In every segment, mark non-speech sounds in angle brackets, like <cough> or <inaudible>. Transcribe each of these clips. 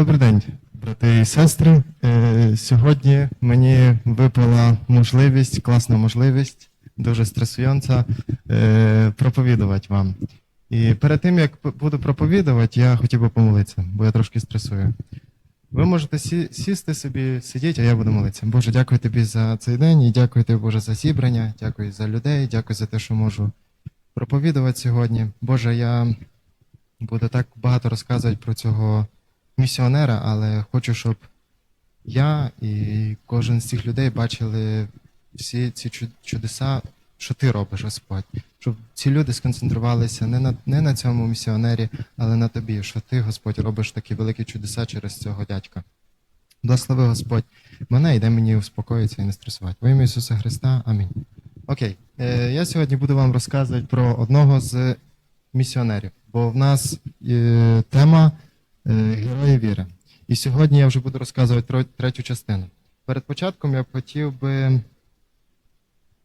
Добрий день, брати і сестри. Е, Сьогодні мені випала можливість, класна можливість, дуже стресуюча, е, проповідувати вам. І перед тим, як буду проповідувати, я хотів би помолитися, бо я трошки стресую. Ви можете сі- сісти собі, сидіти, а я буду молитися. Боже, дякую тобі за цей день і дякую тобі, Боже, за зібрання, дякую за людей, дякую за те, що можу проповідувати сьогодні. Боже, я буду так багато розказувати про цього місіонера, але хочу, щоб я і кожен з цих людей бачили всі ці чудеса, що ти робиш, Господь. Щоб ці люди сконцентрувалися не на, не на цьому місіонері, але на тобі, що ти, Господь, робиш такі великі чудеса через цього дядька. Благослови Господь мене дай мені успокоїтися і не стресувати. Во ім'я Ісуса Христа. Амінь. Окей. Е, я сьогодні буду вам розказувати про одного з місіонерів, бо в нас е, тема Герої віри. І сьогодні я вже буду розказувати третю частину. Перед початком я хотів би.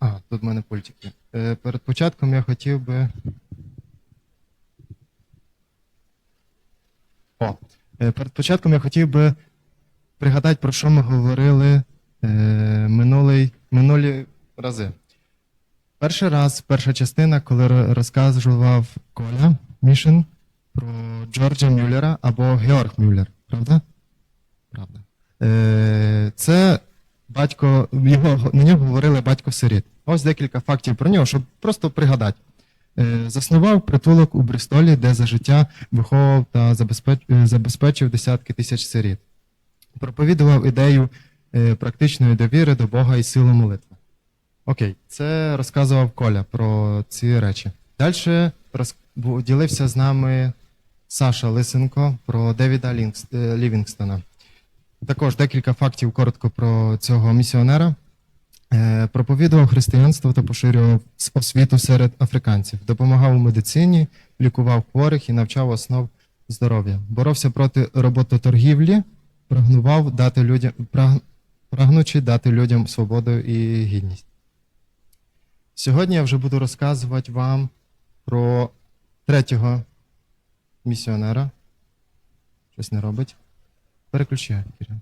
А, тут в мене пультик. Е, перед початком я хотів би. О, е, перед початком я хотів би пригадати, про що ми говорили е, минулий, минулі рази. Перший раз, перша частина, коли розказував Коля Мішин про Джорджа Мюллера або Георг Мюллер, правда? Правда. Е, це батько, його, на нього говорили батько сиріт. Ось декілька фактів про нього, щоб просто пригадати. Е, заснував притулок у Брістолі, де за життя виховував та е, забезпечив десятки тисяч сиріт. Проповідував ідею е, практичної довіри до Бога і силу молитви. Окей, це розказував Коля про ці речі. Далі ділився з нами Саша Лисенко про Девіда е, Лівінгстона. Також декілька фактів коротко про цього місіонера. Е, Проповідував християнство та поширював освіту серед африканців, допомагав у медицині, лікував хворих і навчав основ здоров'я. Боровся проти робототоргівлі, прагнував дати людям, праг- прагнучи дати людям свободу і гідність. Сьогодні я вже буду розказувати вам про третього місіонера. Щось не робить. Переключай, Кирил.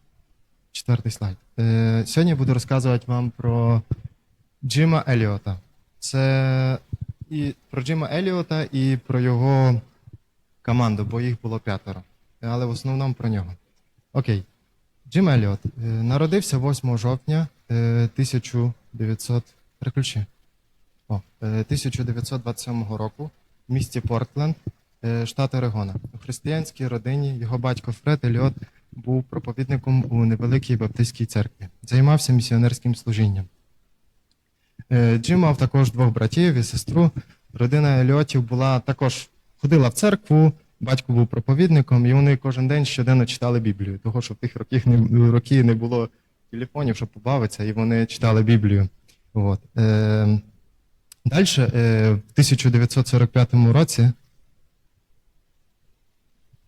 Четвертий слайд. Е, сьогодні я буду розказувати вам про Джима Еліота. Це і про Джима Еліота і про його команду, бо їх було п'ятеро. Але в основному про нього. Окей. Джим Еліот е, народився 8 жовтня е, 1900. Переключи. О, е, 1927 року в місті Портленд, е, штат Орегона. У християнській родині його батько Фред Еліот був проповідником у невеликій баптистській церкві. Займався місіонерським служінням. Е, Джим мав також двох братів і сестру. Родина Еліотів була також ходила в церкву, батько був проповідником, і вони кожен день щоденно читали Біблію. Того, що в тих років не, роки не було телефонів, щоб побавитися, і вони читали Біблію. От. Е, Далі, в 1945 році,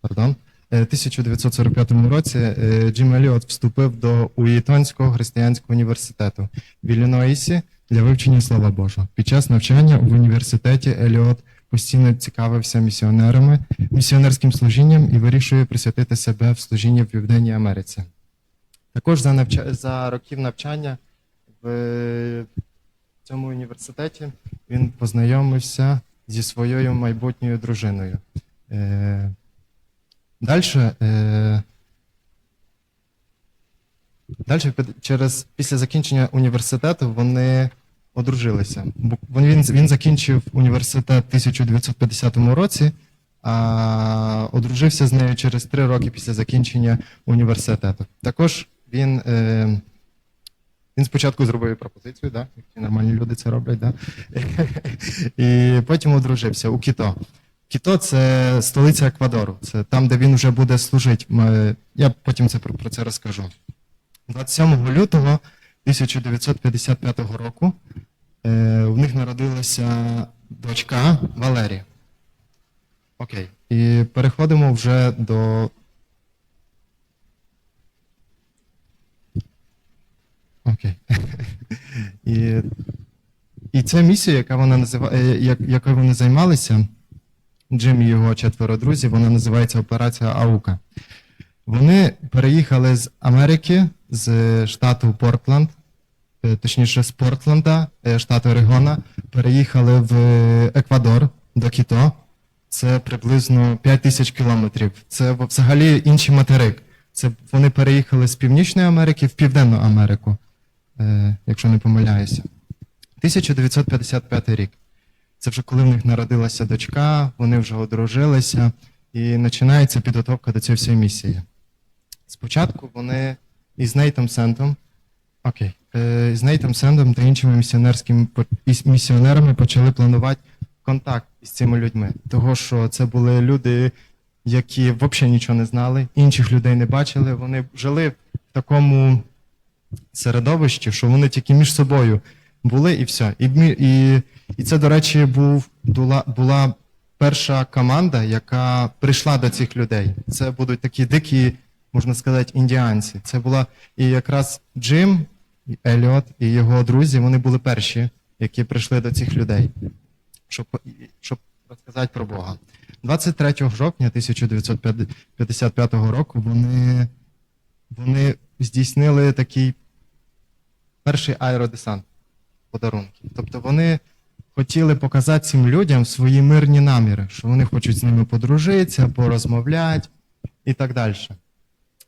пардон, е, 1945 році е, Джим Еліот вступив до Уїтонського християнського університету в Іллінойсі для вивчення Слова Божого. Під час навчання в університеті Еліот постійно цікавився місіонерами, місіонерським служінням і вирішує присвятити себе в служінні в Південній Америці. Також за, навча... за років навчання в цьому університеті він познайомився зі своєю майбутньою дружиною. Е... Далі, е... Далі, через, після закінчення університету вони одружилися. Він, він, він закінчив університет в 1950 році, а одружився з нею через три роки після закінчення університету. Також він, е, він спочатку зробив їй пропозицію, да? як ті нормальні люди це роблять, да? <laughs> і потім одружився у Кіто. Кіто це столиця Еквадору, це там, де він вже буде служити. Я потім це про, це розкажу. 27 лютого 1955 року е, в них народилася дочка Валерія. Окей. І переходимо вже до. Окей. <laughs> І, і ця місія, яка вона назива... е, як, якою вони займалися, Джим і його четверо друзів, вона називається Операція Аука. Вони переїхали з Америки, з штату Портленд, е, точніше з Портленда, е, штату Орегона, переїхали в Еквадор до Кіто. Це приблизно 5 тисяч кілометрів. Це взагалі інший материк. Це вони переїхали з Північної Америки в Південну Америку, е, якщо не помиляюся. 1955 рік. Це вже коли в них народилася дочка, вони вже одружилися, і починається підготовка до цієї всієї місії. Спочатку вони із Нейтом Сентом, окей, е, з Нейтом Сендом та іншими місіонерськими місіонерами почали планувати контакт із цими людьми. Того, що це були люди, які взагалі нічого не знали, інших людей не бачили. Вони жили в такому середовищі, що вони тільки між собою були і все. І, і, і це, до речі, був, була, була перша команда, яка прийшла до цих людей. Це будуть такі дикі, можна сказати, індіанці. Це була і якраз Джим, Еліот і його друзі, вони були перші, які прийшли до цих людей, щоб, щоб розказати про Бога. 23 жовтня 1955 року вони, вони здійснили такий перший аеродесант подарунків. Тобто вони хотіли показати цим людям свої мирні наміри, що вони хочуть з ними подружитися, порозмовляти і так далі.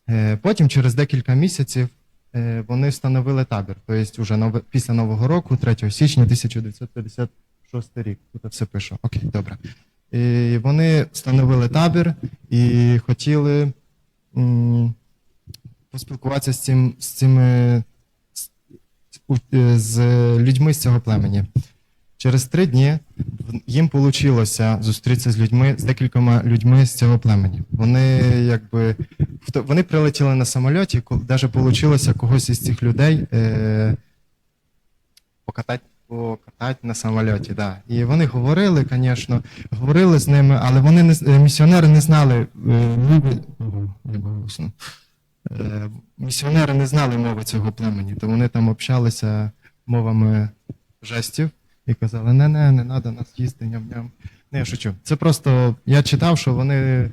Е, Потім, через декілька місяців, е, вони встановили табір. Тобто, вже після Нового року, 3 січня 1956 рік. Тут все пишу. Окей, добре. І вони встановили табір і хотіли поспілкуватися з, цим, з цими з людьми з цього племені. Через три дні їм вийшло зустрітися з людьми, з декількома людьми з цього племені. Вони якби вони прилетіли на самольоті, навіть вийшло когось із цих людей е, покатати, покатати на самольоті. Да. І вони говорили, звісно, говорили з ними, але вони не е, місіонери не знали е, Е, Місіонери не знали мови цього племені, то вони там общалися мовами жестів і казали: не, не, не треба нас їсти, ням-ням. Не, я шучу. Це просто я читав, що вони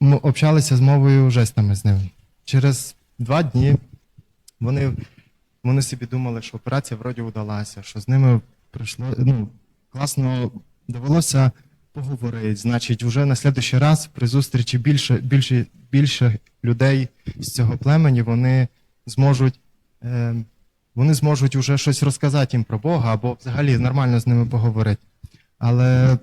общалися з мовою жестами з ними. Через два дні вони, вони собі думали, що операція вроді удалася, що з ними прийшло, ну, класно довелося поговорити. Значить, вже на слідуючий раз при зустрічі більше, більше, більше людей з цього племені вони зможуть. Е, вони зможуть вже щось розказати їм про Бога або взагалі нормально з ними поговорити. Але,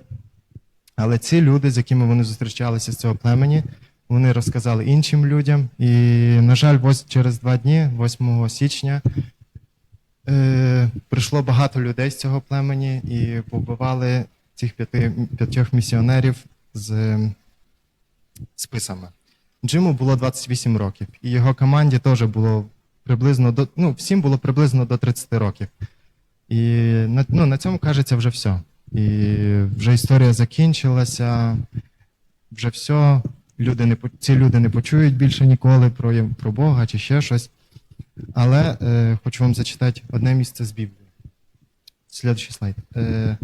але ці люди, з якими вони зустрічалися з цього племені, вони розказали іншим людям. І, на жаль, ось через два дні, 8 січня, е, прийшло багато людей з цього племені і побивали цих п'яти, п'ятьох місіонерів з списами. Джиму було 28 років, і його команді теж було приблизно до ну, всім було приблизно до 30 років. І на, ну, на цьому кажеться вже все. І вже історія закінчилася, вже все. Люди не, ці люди не почують більше ніколи про, про Бога чи ще щось. Але е, хочу вам зачитати одне місце з Біблії. Слідуючий слайд. Е,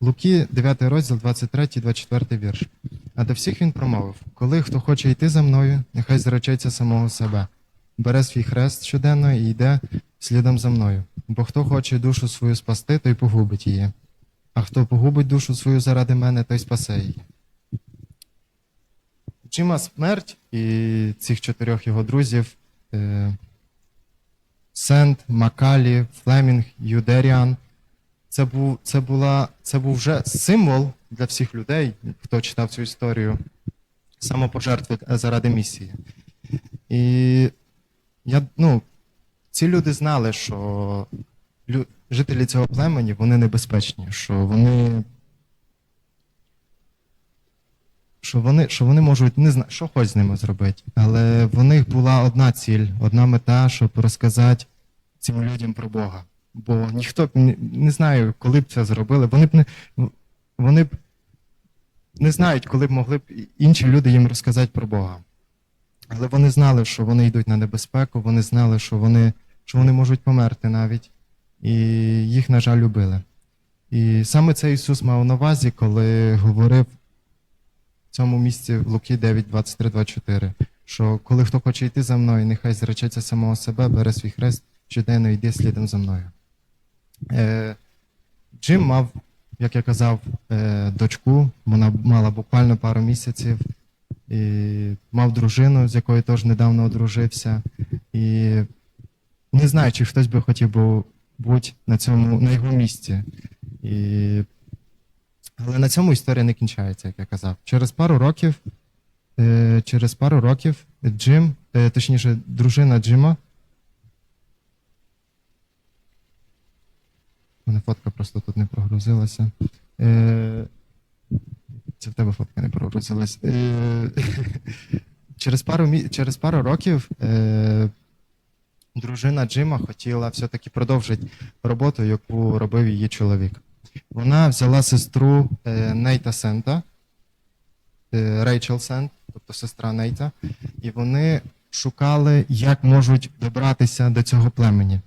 Луки, 9 розділ, 23-24 вірш. А до всіх він промовив: Коли хто хоче йти за мною, нехай зречеться самого себе бере свій хрест щоденно і йде слідом за мною. Бо хто хоче душу свою спасти, той погубить її. А хто погубить душу свою заради мене, той спасе її. Джима смерть і цих чотирьох його друзів е, Сент, Макалі, Флемінг, Юдеріан. Це був, це, була, це був вже символ для всіх людей, хто читав цю історію самопожертви заради місії. І я, ну, ці люди знали, що лю, жителі цього племені вони небезпечні, що вони. Що вони, що вони можуть не зна, що хоч з ними зробити. Але в них була одна ціль, одна мета, щоб розказати цим людям про Бога. Бо ніхто б не, знаю, коли б це зробили. Вони б не вони б не знають, коли б могли б інші люди їм розказати про Бога. Але вони знали, що вони йдуть на небезпеку, вони знали, що вони, що вони можуть померти навіть, і їх, на жаль, любили. І саме це Ісус мав на увазі, коли говорив в цьому місці в Луки 9, 23, 24, що коли хто хоче йти за мною, нехай зречеться самого себе, бере свій хрест щоденно йде слідом за мною. Е, Джим мав, як я казав, е, дочку, вона мала буквально пару місяців, і мав дружину, з якою теж недавно одружився. І не знаю, чи хтось би хотів би бути на, цьому, на його місці. І... Але на цьому історія не кінчається, як я казав. Через пару років, е, через пару років Джим, е, точніше, дружина Джима. Мене фотка просто тут не прогрузилася. Е, це в тебе фотка не прогрузилась. Е, <laughs> через, пару, через пару років е, дружина Джима хотіла все-таки продовжити роботу, яку робив її чоловік. Вона взяла сестру е, Нейта Сента, е, Рейчел Сент, тобто сестра Нейта, і вони шукали, як можуть добратися до цього племені.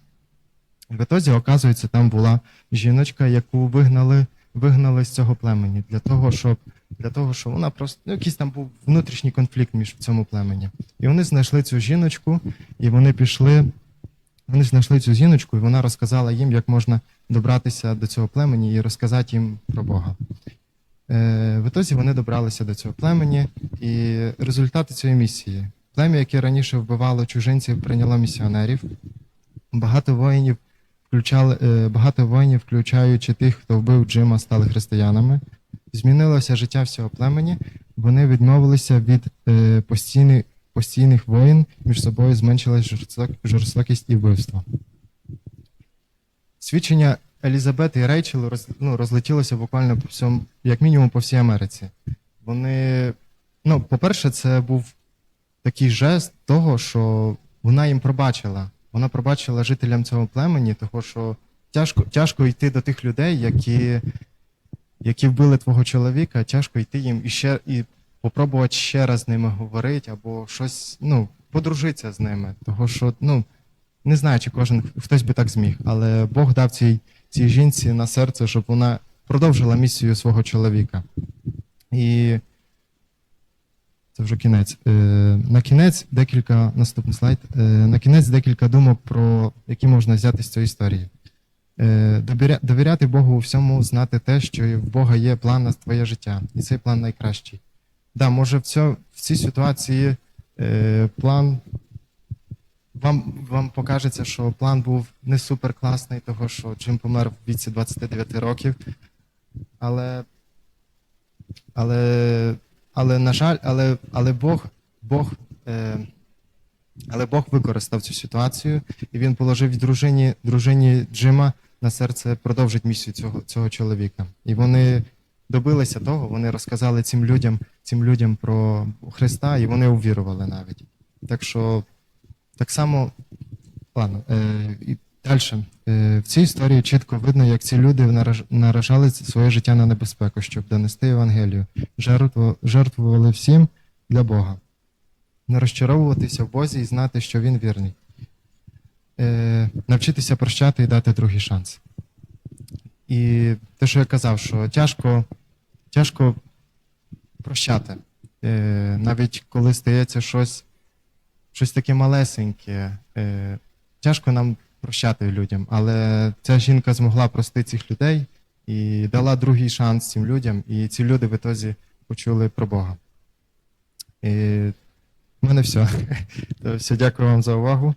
В ітозі, оказується, там була жіночка, яку вигнали, вигнали з цього племені для того, щоб для того, що вона просто ну, якийсь там був внутрішній конфлікт між в цьому племені. І вони знайшли цю жіночку, і вони пішли. Вони знайшли цю жіночку, і вона розказала їм, як можна добратися до цього племені і розказати їм про Бога. Е, в ітозі вони добралися до цього племені, і результати цієї місії. Плем'я, яке раніше вбивало чужинців, прийняло місіонерів. Багато воїнів включали, е, багато воїнів, включаючи тих, хто вбив Джима, стали християнами. Змінилося життя всього племені. Вони відмовилися від е, постійних, постійних воїн, між собою зменшилась жорстокість і вбивство. Свідчення Елізабети і Рейчел роз, ну, розлетілося буквально по всьому, як мінімум по всій Америці. Вони, ну, по-перше, це був такий жест того, що вона їм пробачила. Вона пробачила жителям цього племені, того що тяжко, тяжко йти до тих людей, які, які вбили твого чоловіка, тяжко йти їм і ще і попробувати ще раз з ними говорити, або щось, ну, подружитися з ними. Того що, ну, не знаю, чи кожен хтось би так зміг, але Бог дав цій, цій жінці на серце, щоб вона продовжила місію свого чоловіка. І це вже кінець. Е, на кінець декілька наступний слайд. Е, на кінець декілька думок про які можна взяти з цієї історії. Е, довіря, довіряти Богу у всьому, знати те, що в Бога є план на твоє життя, і цей план найкращий. Да, може, в, цьо, в цій ситуації е, план вам, вам покажеться, що план був не супер класний, того що Джим помер в віці 29 років. Але, але, але на жаль, але, але Бог, Бог, е, але Бог використав цю ситуацію, і він положив дружині, дружині Джима на серце продовжити місію цього, цього чоловіка. І вони добилися того, вони розказали цим людям, цим людям про Христа, і вони увірували навіть. Так що так само, ладно, е, далі. Е, в цій історії чітко видно, як ці люди наражали своє життя на небезпеку, щоб донести Євангелію, жертвували всім для Бога, не розчаровуватися в Бозі і знати, що Він вірний, е, навчитися прощати і дати другий шанс. І те, що я казав, що тяжко, тяжко прощати, е, навіть коли стається щось щось таке малесеньке. Тяжко нам прощати людям, але ця жінка змогла прости цих людей і дала другий шанс цим людям, і ці люди в ітозі почули про Бога. І в мене все. <laughs> То все, дякую вам за увагу.